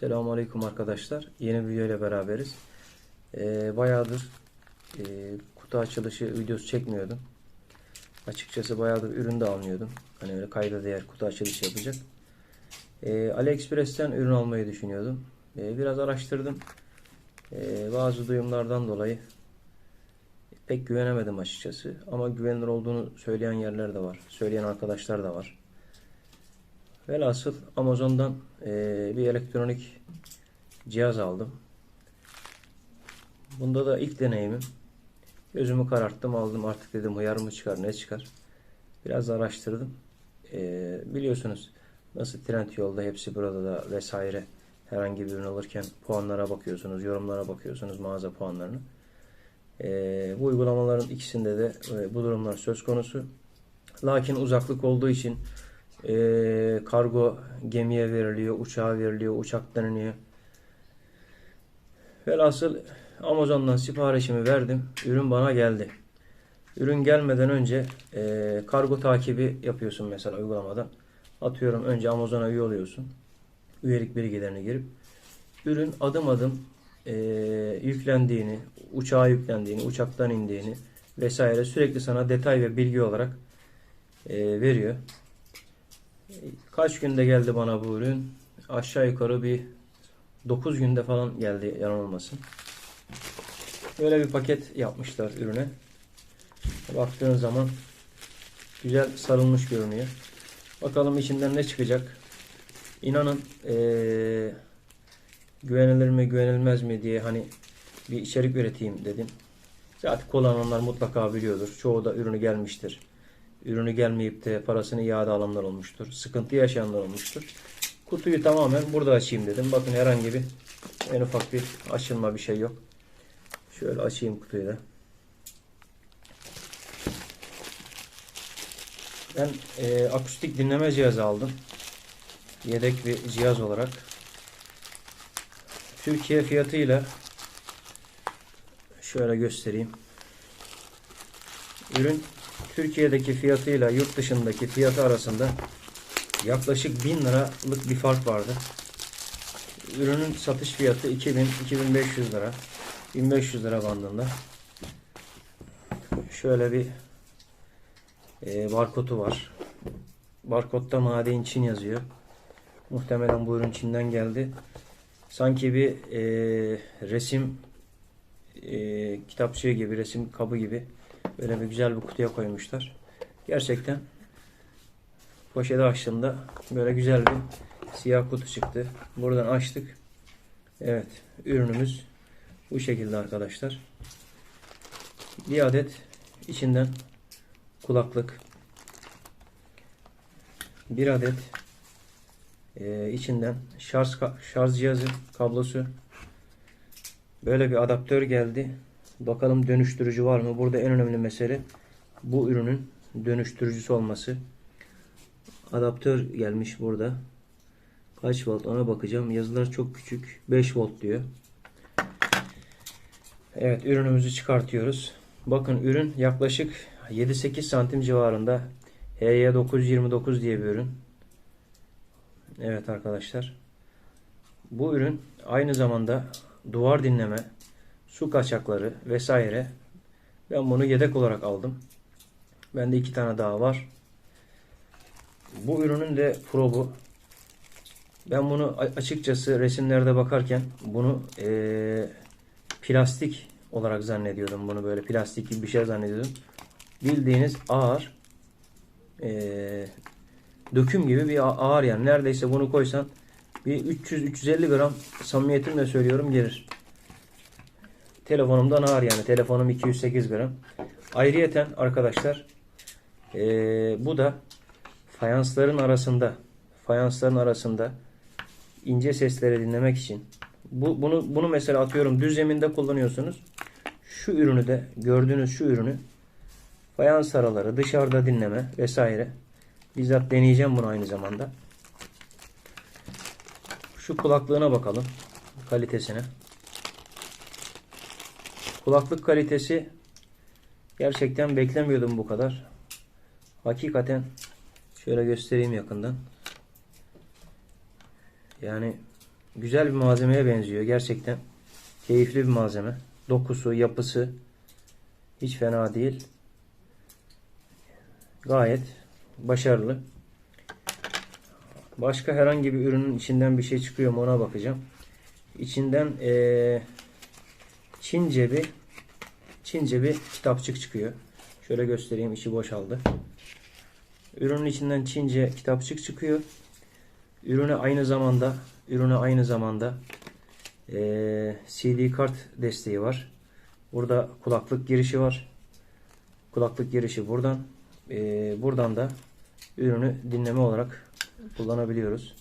Selamünaleyküm arkadaşlar. Yeni bir video ile beraberiz. Ee, bayağıdır e, kutu açılışı videosu çekmiyordum. Açıkçası bayağıdır ürün de almıyordum. Hani öyle kayda değer kutu açılışı yapacak. Ee, AliExpress'ten ürün almayı düşünüyordum. Ee, biraz araştırdım. Ee, bazı duyumlardan dolayı pek güvenemedim açıkçası. Ama güvenilir olduğunu söyleyen yerler de var. Söyleyen arkadaşlar da var. Velhasıl Amazon'dan eee, bir elektronik cihaz aldım. Bunda da ilk deneyimim. Gözümü kararttım aldım artık dedim hıyar mı çıkar ne çıkar. Biraz araştırdım. Eee, biliyorsunuz nasıl trend yolda hepsi burada da vesaire herhangi bir ürün alırken puanlara bakıyorsunuz, yorumlara bakıyorsunuz mağaza puanlarını. Eee, bu uygulamaların ikisinde de e, bu durumlar söz konusu. Lakin uzaklık olduğu için ee, kargo gemiye veriliyor, uçağa veriliyor, uçaktan iniyor. Velhasıl Amazon'dan siparişimi verdim. Ürün bana geldi. Ürün gelmeden önce e, kargo takibi yapıyorsun mesela uygulamadan. Atıyorum önce Amazon'a üye oluyorsun. Üyelik bilgilerini girip ürün adım adım e, yüklendiğini, uçağa yüklendiğini, uçaktan indiğini vesaire sürekli sana detay ve bilgi olarak e, veriyor. Kaç günde geldi bana bu ürün? Aşağı yukarı bir 9 günde falan geldi yalan olmasın. Böyle bir paket yapmışlar ürüne. Baktığın zaman güzel sarılmış görünüyor. Bakalım içinden ne çıkacak. İnanın eee, güvenilir mi güvenilmez mi diye hani bir içerik üreteyim dedim. Zaten kullananlar mutlaka biliyordur. Çoğu da ürünü gelmiştir ürünü gelmeyip de parasını iade alanlar olmuştur. Sıkıntı yaşayanlar olmuştur. Kutuyu tamamen burada açayım dedim. Bakın herhangi bir en ufak bir açılma bir şey yok. Şöyle açayım kutuyu da. Ben e, akustik dinleme cihazı aldım. Yedek bir cihaz olarak. Türkiye fiyatıyla şöyle göstereyim. Ürün Türkiye'deki fiyatıyla yurt dışındaki fiyatı arasında yaklaşık 1000 liralık bir fark vardı. Ürünün satış fiyatı 2000-2500 lira. 1500 lira bandında. Şöyle bir e, barkodu var. Barkodda Maden Çin yazıyor. Muhtemelen bu ürün Çin'den geldi. Sanki bir e, resim e, kitapçığı gibi, resim kabı gibi Böyle bir güzel bir kutuya koymuşlar. Gerçekten poşeti açtığımda böyle güzel bir siyah kutu çıktı. Buradan açtık. Evet. Ürünümüz bu şekilde arkadaşlar. Bir adet içinden kulaklık. Bir adet e, içinden şarj şarj cihazı kablosu. Böyle bir adaptör geldi. Bakalım dönüştürücü var mı? Burada en önemli mesele bu ürünün dönüştürücüsü olması. Adaptör gelmiş burada. Kaç volt ona bakacağım. Yazılar çok küçük. 5 volt diyor. Evet ürünümüzü çıkartıyoruz. Bakın ürün yaklaşık 7-8 santim civarında. HY929 diye bir ürün. Evet arkadaşlar. Bu ürün aynı zamanda duvar dinleme, su kaçakları vesaire. Ben bunu yedek olarak aldım. Bende iki tane daha var. Bu ürünün de probu. Ben bunu açıkçası resimlerde bakarken bunu e, plastik olarak zannediyordum. Bunu böyle plastik gibi bir şey zannediyordum. Bildiğiniz ağır e, döküm gibi bir ağır yani. Neredeyse bunu koysan bir 300-350 gram samimiyetimle söylüyorum gelir. Telefonumdan ağır yani. Telefonum 208 gram. Ayrıyeten arkadaşlar ee, bu da fayansların arasında fayansların arasında ince sesleri dinlemek için bu, bunu, bunu mesela atıyorum düz zeminde kullanıyorsunuz. Şu ürünü de gördüğünüz şu ürünü fayans araları dışarıda dinleme vesaire bizzat deneyeceğim bunu aynı zamanda. Şu kulaklığına bakalım kalitesine. Kulaklık kalitesi gerçekten beklemiyordum bu kadar. Hakikaten şöyle göstereyim yakından. Yani güzel bir malzemeye benziyor. Gerçekten keyifli bir malzeme. Dokusu, yapısı hiç fena değil. Gayet başarılı. Başka herhangi bir ürünün içinden bir şey çıkıyor mu ona bakacağım. İçinden eee, Çince bir Çince bir kitapçık çıkıyor. Şöyle göstereyim içi boşaldı. Ürünün içinden Çince kitapçık çıkıyor. Ürüne aynı zamanda ürüne aynı zamanda eee, CD kart desteği var. Burada kulaklık girişi var. Kulaklık girişi buradan. Eee, buradan da ürünü dinleme olarak kullanabiliyoruz.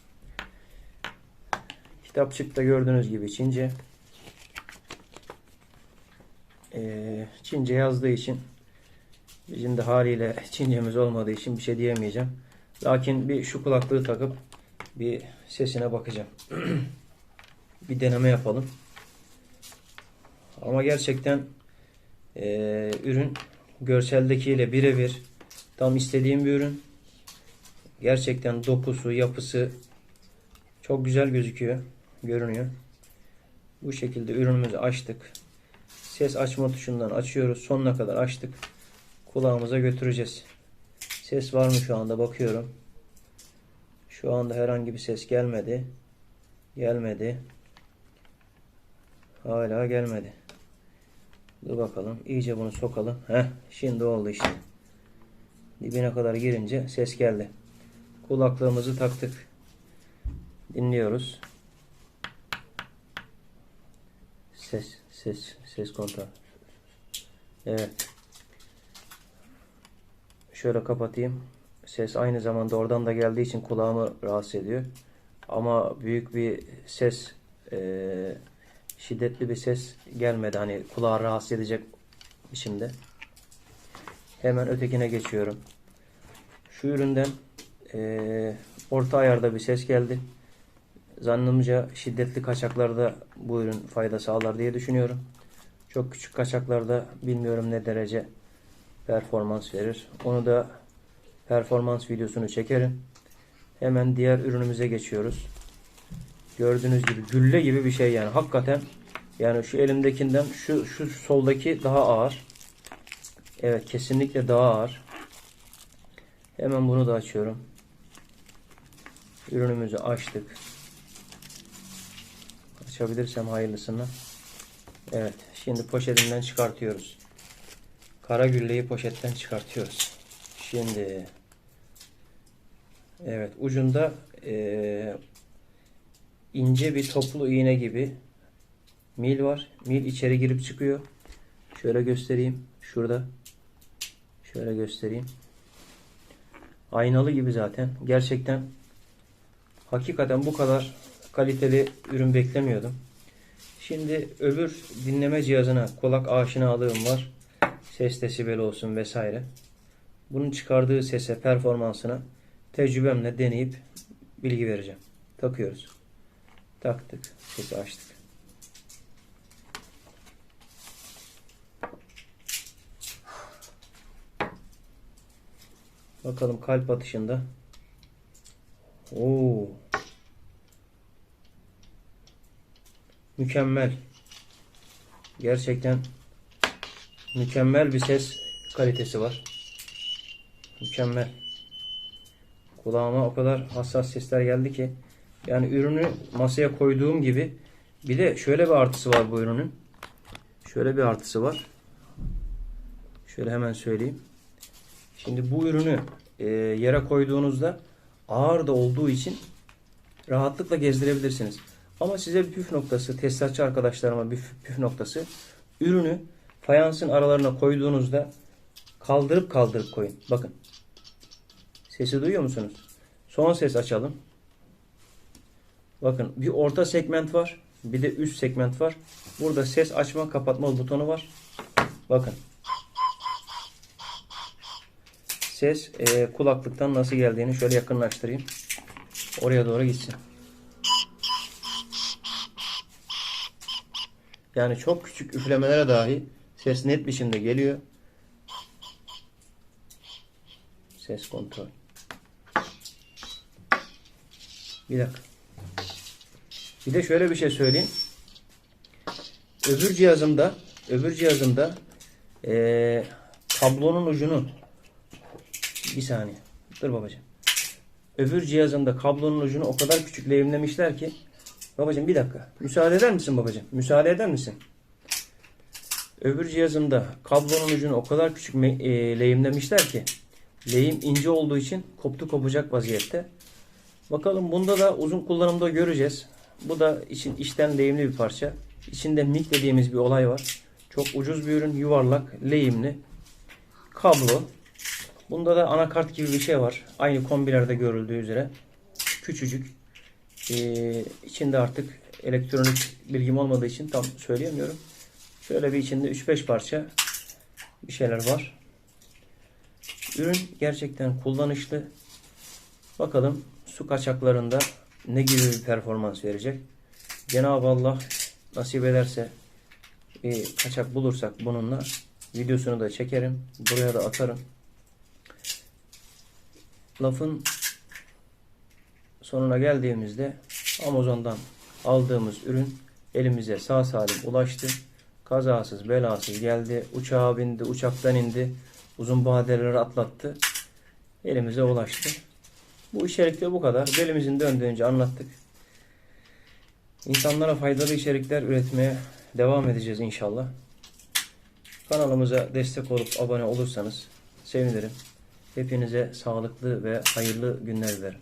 Kitapçıkta gördüğünüz gibi Çince. Eee, Çince yazdığı için bizim de haliyle Çincemiz olmadığı için bir şey diyemeyeceğim. Lakin bir şu kulaklığı takıp bir sesine bakacağım. bir deneme yapalım. Ama gerçekten eee, ürün görseldekiyle birebir tam istediğim bir ürün. Gerçekten dokusu, yapısı çok güzel gözüküyor, görünüyor. Bu şekilde ürünümüzü açtık. Ses açma tuşundan açıyoruz. Sonuna kadar açtık. Kulağımıza götüreceğiz. Ses var mı şu anda bakıyorum. Şu anda herhangi bir ses gelmedi. Gelmedi. Hala gelmedi. Dur bakalım. İyice bunu sokalım. Heh, şimdi oldu işte. Dibine kadar girince ses geldi. Kulaklığımızı taktık. Dinliyoruz. Ses, ses, ses kontrol. Evet. Şöyle kapatayım. Ses aynı zamanda oradan da geldiği için kulağımı rahatsız ediyor. Ama büyük bir ses, eee, şiddetli bir ses gelmedi. Hani kulağı rahatsız edecek biçimde. Hemen ötekine geçiyorum. Şu üründen eee, orta ayarda bir ses geldi. Zannımca şiddetli kaçaklarda bu ürün fayda sağlar diye düşünüyorum. Çok küçük kaçaklarda bilmiyorum ne derece performans verir. Onu da performans videosunu çekerim. Hemen diğer ürünümüze geçiyoruz. Gördüğünüz gibi gülle gibi bir şey yani. Hakikaten yani şu elimdekinden şu şu soldaki daha ağır. Evet kesinlikle daha ağır. Hemen bunu da açıyorum. Ürünümüzü açtık. Açabilirsem hayırlısını. Evet. Şimdi poşetinden çıkartıyoruz. Kara gülleyi poşetten çıkartıyoruz. Şimdi evet ucunda eee, ince bir toplu iğne gibi mil var. Mil içeri girip çıkıyor. Şöyle göstereyim. Şurada. Şöyle göstereyim. Aynalı gibi zaten. Gerçekten hakikaten bu kadar kaliteli ürün beklemiyordum. Şimdi öbür dinleme cihazına kulak aşinalığım var. Ses desibeli olsun vesaire. Bunun çıkardığı sese, performansına tecrübemle deneyip bilgi vereceğim. Takıyoruz. Taktık. Sesi açtık. Bakalım kalp atışında. Oo. Mükemmel. Gerçekten mükemmel bir ses kalitesi var. Mükemmel. Kulağıma o kadar hassas sesler geldi ki yani ürünü masaya koyduğum gibi bir de şöyle bir artısı var bu ürünün. Şöyle bir artısı var. Şöyle hemen söyleyeyim. Şimdi bu ürünü e, yere koyduğunuzda ağır da olduğu için rahatlıkla gezdirebilirsiniz. Ama size bir püf noktası, tesisatçı arkadaşlarıma bir püf- noktası. Ürünü fayansın aralarına koyduğunuzda kaldırıp kaldırıp koyun. Bakın. Sesi duyuyor musunuz? Son ses açalım. Bakın bir orta segment var. Bir de üst segment var. Burada ses açma kapatma butonu var. Bakın. Ses e, kulaklıktan nasıl geldiğini şöyle yakınlaştırayım. Oraya doğru gitsin. Yani çok küçük üflemelere dahi ses net biçimde geliyor. Ses kontrol. Bir dakika. Bir de şöyle bir şey söyleyeyim. Öbür cihazımda öbür cihazımda eee kablonun ucunu bir saniye. Dur babacığım. Öbür cihazımda kablonun ucunu o kadar küçük lehimlemişler ki babacığım bir dakika. Müsaade eder misin babacığım? Müsaade eder misin? Öbür cihazımda kablonun ucunu o kadar küçük e, lehimlemişler ki lehim ince olduğu için koptu kopacak vaziyette. Bakalım bunda da uzun kullanımda göreceğiz. Bu da için içten lehimli bir parça. İçinde mik dediğimiz bir olay var. Çok ucuz bir ürün, yuvarlak, lehimli. Kablo. Bunda da anakart gibi bir şey var. Aynı kombilerde görüldüğü üzere. Küçücük. Ee, içinde artık elektronik bilgim olmadığı için tam söyleyemiyorum. Şöyle bir içinde 3-5 parça bir şeyler var. Ürün gerçekten kullanışlı. Bakalım su kaçaklarında ne gibi bir performans verecek. Cenab-ı Allah nasip ederse bir kaçak bulursak bununla videosunu da çekerim. Buraya da atarım. Lafın sonuna geldiğimizde Amazon'dan aldığımız ürün elimize sağ salim ulaştı. Kazasız belasız geldi. Uçağa bindi, uçaktan indi. Uzun badeleri atlattı. Elimize ulaştı. Bu içerikte bu kadar. Belimizin döndüğünce anlattık. İnsanlara faydalı içerikler üretmeye devam edeceğiz inşallah. Kanalımıza destek olup abone olursanız sevinirim. Hepinize sağlıklı ve hayırlı günler dilerim.